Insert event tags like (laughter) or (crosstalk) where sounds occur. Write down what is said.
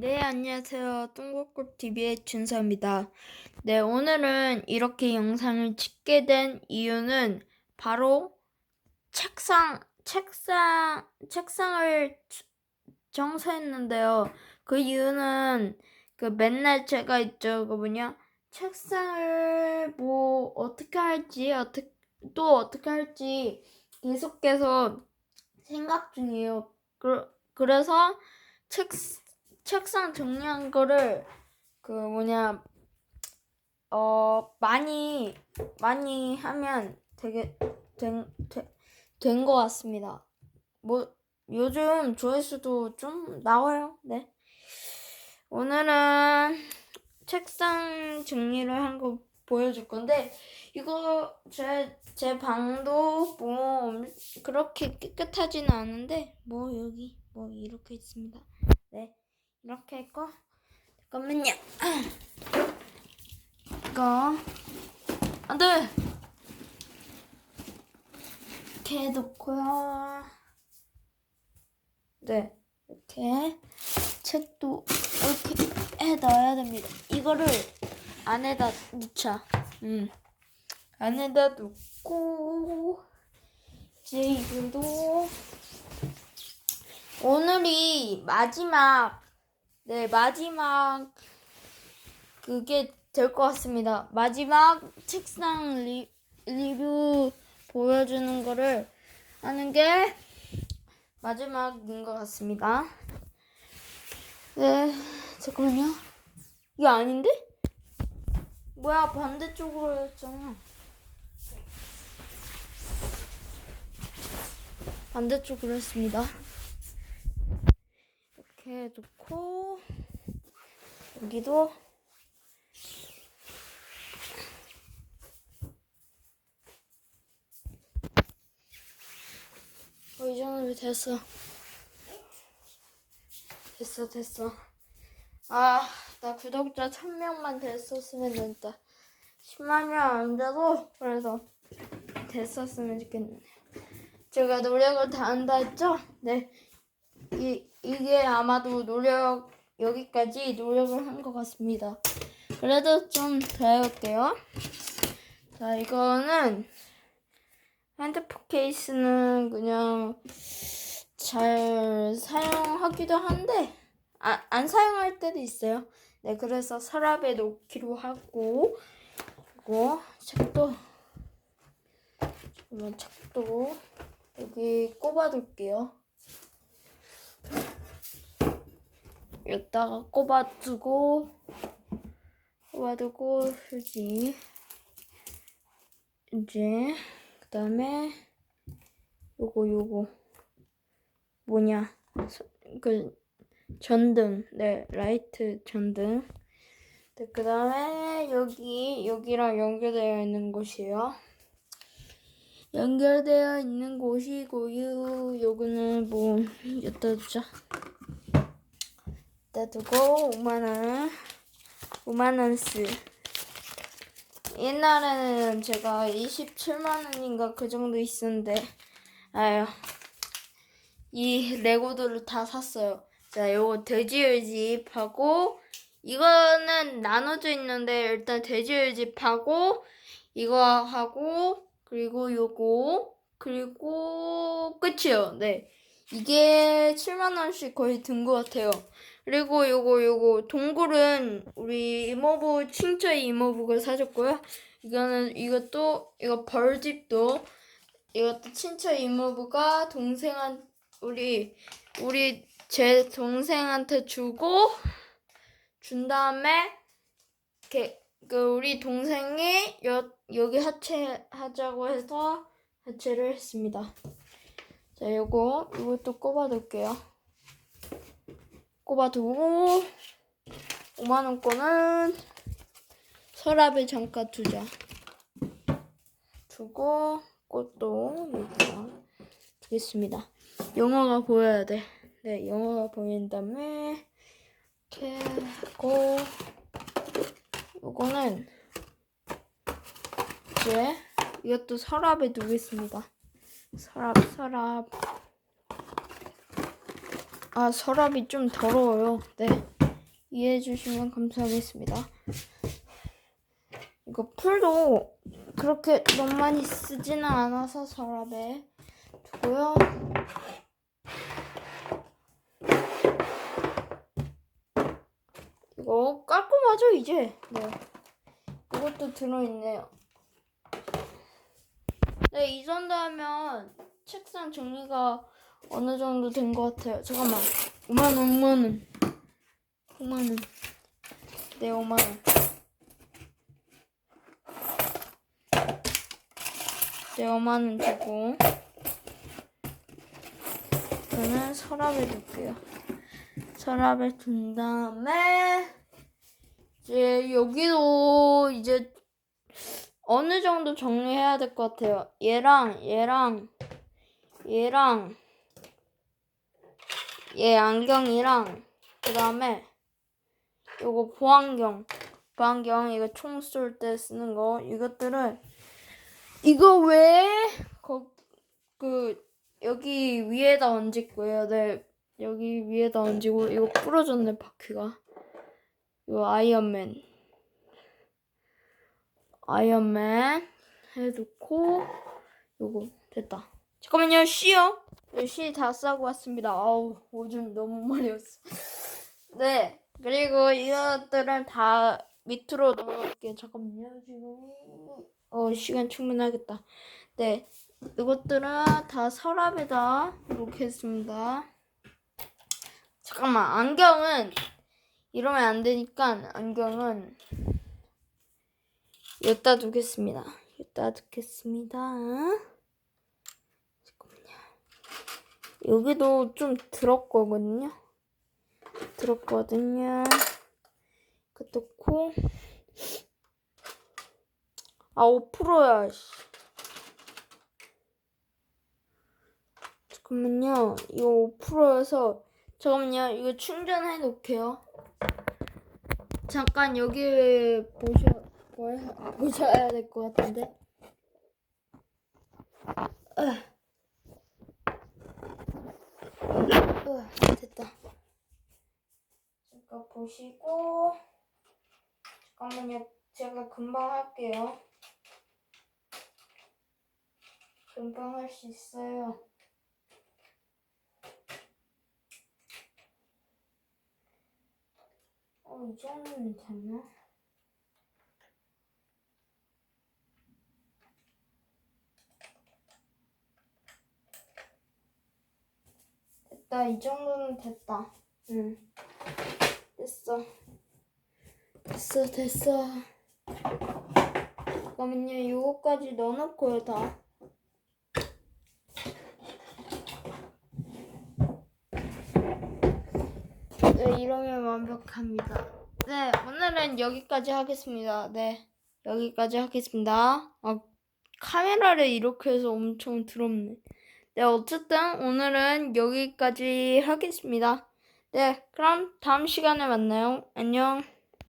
네, 안녕하세요. 뚱국꿀TV의 준서입니다. 네, 오늘은 이렇게 영상을 찍게 된 이유는 바로 책상, 책상, 책상을 정서했는데요. 그 이유는 그 맨날 제가 있죠. 그 뭐냐, 책상을 뭐 어떻게 할지, 어떻게, 또 어떻게 할지 계속해서 생각 중이에요. 그, 그래서 책, 책상 정리한 거를 그 뭐냐 어 많이 많이 하면 되게 된된 것 같습니다. 뭐 요즘 조회수도 좀 나와요. 네. 오늘은 책상 정리를 한 거 보여줄 건데 이거 제 제 방도 뭐 그렇게 깨끗하지는 않은데 뭐 여기 뭐 이렇게 있습니다. 네. 이렇게 했고 잠깐만요. (clears throat) 이거. 안돼! 이렇게 놓고요. 네 이렇게 책도 이렇게 해 넣어야 됩니다. 이거를 안에다 넣자. 음. 안에다 놓고 이제 이걸도 오늘이 마지막 네, 마지막 그게 될 것 같습니다. 마지막 책상 리, 리뷰 보여주는 거를 하는 게 마지막인 것 같습니다. 네, 잠깐만요. 이게 아닌데? 뭐야, 반대쪽으로 했잖아. 반대쪽으로 했습니다. 이렇게 놓고 여기도 어, 이 정도 됐어. 됐어, 됐어. 아, 나 구독자 1000명만 됐었으면 된다. 10만 명 안 돼도 그래서 됐었으면 좋겠네. 제가 노력을 다 한다 했죠? 네. 이, 이게 아마도 노력, 여기까지 노력을 한 것 같습니다. 그래도 좀 더 해볼게요. 자, 이거는 핸드폰 케이스는 그냥 잘 사용하기도 한데, 아, 안 사용할 때도 있어요. 네, 그래서 서랍에 놓기로 하고, 그리고 책도, 잠깐만, 책도 여기 꼽아둘게요. 여기다가 꼽아두고 꼽아두고 휴지 이제 그 다음에 요거 요거. 뭐냐? 그 전등. 네 라이트 전등. 네, 그 다음에 여기 여기랑 연결되어 있는 곳이에요. 연결되어 있는 곳이고요. 요거는 뭐 여기다 두자 여기다 두고 5만원 5만원스 옛날에는 제가 27만원인가 그 정도 있었는데 아유 이 레고들을 다 샀어요. 자 요거 돼지의 집하고 이거는 나눠져 있는데 일단 돼지의 집하고 이거 하고 그리고 요거 그리고 끝이요. 네. 이게 7만원씩 거의 든 것 같아요 그리고 요거 요거 동굴은 우리 이모부 친척 이모부가 사줬고요. 이거는 이것도 이거 벌집도 이것도 친척 이모부가 동생한 우리 우리 제 동생한테 주고 준 다음에 이렇게 그 우리 동생이 여, 여기 하체 하자고 해서 하체를 했습니다. 자, 요거 이것도 꼽아 둘게요. 꼽아두고 5만원 권은 서랍에 잠깐 두자. 두고 꽃도 여기다 두겠습니다. 영어가 보여야 돼. 네, 영어가 보인 다음에 이렇게 하고 요거는 이제 이것도 서랍에 두겠습니다. 서랍, 서랍. 아, 서랍이 좀 더러워요. 네. 이해해 주시면 감사하겠습니다. 이거 풀도 그렇게 너무 많이 쓰지는 않아서 서랍에 두고요. 이거 깔끔하죠 이제? 네. 이것도 들어있네요. 네, 이 정도 하면 책상 정리가 어느 정도 된 것 같아요. 잠깐만. 5만원, 5만원. 5만원. 네, 5만원. 네, 5만원 주고. 저는 서랍에 둘게요. 서랍에 둔 다음에, 이제 여기도 이제 어느 정도 정리해야 될 것 같아요. 얘랑 얘랑 얘랑 얘 안경이랑 그 다음에 요거 보안경. 보안경 이거 총 쏠 때 쓰는 거. 이것들을 이거 왜그 여기 위에다 얹을 거예요. 네 여기 위에다 얹고 이거 부러졌네 바퀴가. 이거 아이언맨. 아이언맨 해놓고 요거 됐다. 잠깐만요 쉬 요. 쉬다 싸고 왔습니다. 아우 오줌 너무 많이 왔어. (laughs) 네 그리고 이것들은 다 밑으로 넣어놓을게요. 잠깐만요 지금 어 시간 충분하겠다. 네 이것들은 다 서랍에다 놓겠습니다. 잠깐만 안경은 이러면 안 되니까 안경은 여기다 두겠습니다. 여기다 두겠습니다. 잠깐만요. 여기도 좀 들었거든요. 들었거든요. 그 넣고 아 5%야. 씨. 잠깐만요. 이거 5%여서 잠깐만요. 이거 충전해 놓을게요. 잠깐 여기 보셔 뭘 보셔야 될 것 같은데. 으, 으, 됐다. 잠깐 보시고 잠깐만요. 제가 금방 할게요. 금방 할 수 있어요. 어, 이 정도면 됐나? 됐다. 이 정도는 됐다. 응. 됐어. 됐어, 됐어. 잠깐만요. 이거까지 넣어놓고요, 다. 네, 이러면 완벽합니다. 네, 오늘은 여기까지 하겠습니다. 네, 여기까지 하겠습니다. 아, 카메라를 이렇게 해서 엄청 더럽네. 네, 어쨌든 오늘은 여기까지 하겠습니다. 네, 그럼 다음 시간에 만나요. 안녕.